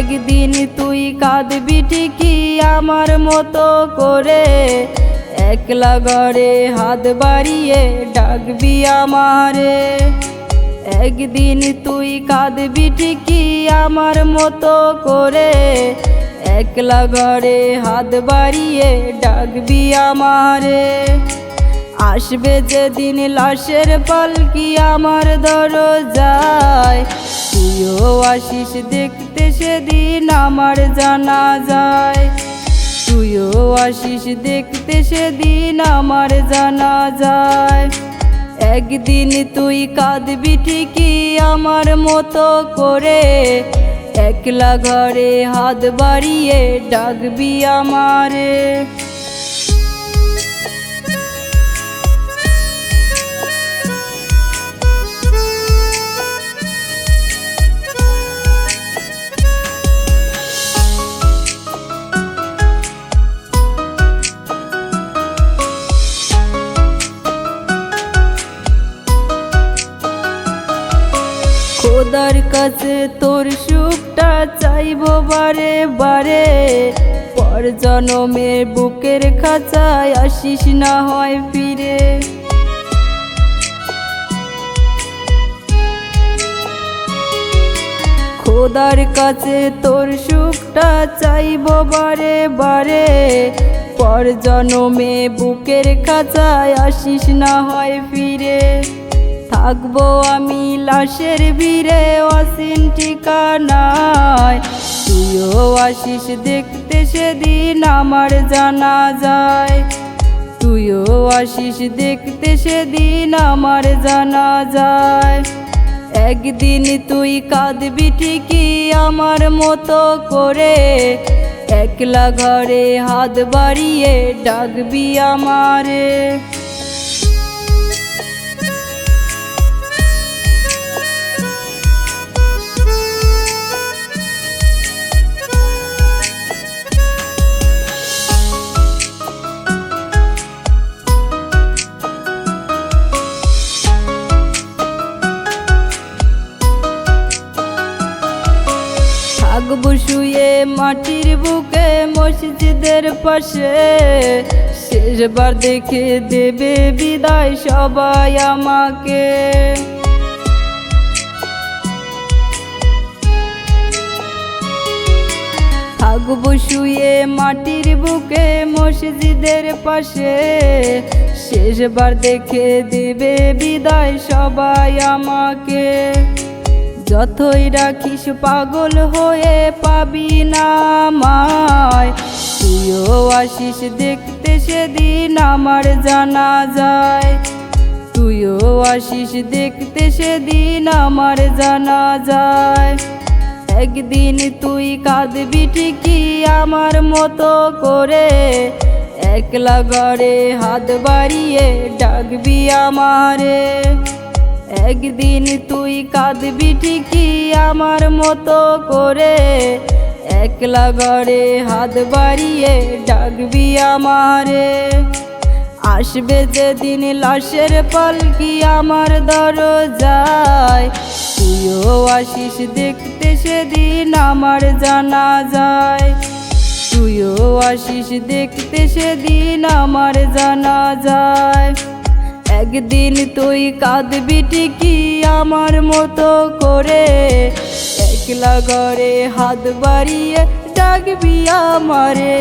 একদিন তুই কাঁদবি ঠিকই আমার মতো করে। একলা ঘরে হাত বাড়িয়ে ডাকবি আমারে। একদিন তুই কাঁদবি ঠিকই আমার মতো করে। একলা ঘরে হাত বাড়িয়ে ডাকবি আমারে। আসবে যেদিন লাশের পালকি আমার দরজায়। আসিস দেখতে সেদিন আমার জানা যায়। তুইও আসিস দেখতে সেদিন আমার জানা যায়। একদিন তুই কাঁদবি ঠিকই আমার মতো করে। একলা ঘরে হাত বাড়িয়ে ডাকবি আমারে। খোদার কাছে তোর সুখটা চাইব বারে বারে। পর জনমের বুকের খাঁচায় আসিস না হয় ফিরে। খোদার কাছে তোর সুখটা চাইব বারে বারে। পর জনমে বুকের খাঁচায় আসিস না হয় ফিরে। থাকব আমি লাশের ভিড়ে অসীন ঠিকানায়। তুইও আসিস দেখতে সেদিন আমার জানা যায়। তুইও আসিস দেখতে সেদিন আমার জানা যায়। একদিন তুই কাঁদবি ঠিকই আমার মতো করে। একলা ঘরে হাত বাড়িয়ে ডাকবি আমারে। মাটির বুকে মসজিদের পাশে শেষবার দেখে দেবে বিদায় সবাই আমাকে। শুয়ে মাটির বুকে মসজিদের পাশে শেষবার দেখে দেবে বিদায় সবাই আমাকে। যতই রাখিস পাগল হয়ে পাবি না মায় তুইও আসিস দেখতে সেদিন আমার জানা যায়। তুইও আসিস দেখতে সেদিন আমার জানা যায়। একদিন তুই কাঁদবি ঠিকই আমার মতো করে। একলা ঘরে হাত বাড়িয়ে ডাকবি আমারে। একদিন তুই কাঁদবি ঠিকই আমার মতো করে। একলা ঘরে হাত বাড়িয়ে ডাকবি আমারে। আসবে যেদিন লাশের পালকি আমার দরজায়। তুইও আসিস দেখতে সেদিন আমার জানা যায়। তুইও আসিস দেখতে সেদিন আমার জানা যায়। একদিন তুই কাঁদবি ঠিকই আমার মতো করে। একলা ঘরে হাত বাড়িয়ে ডাকবি আমারে।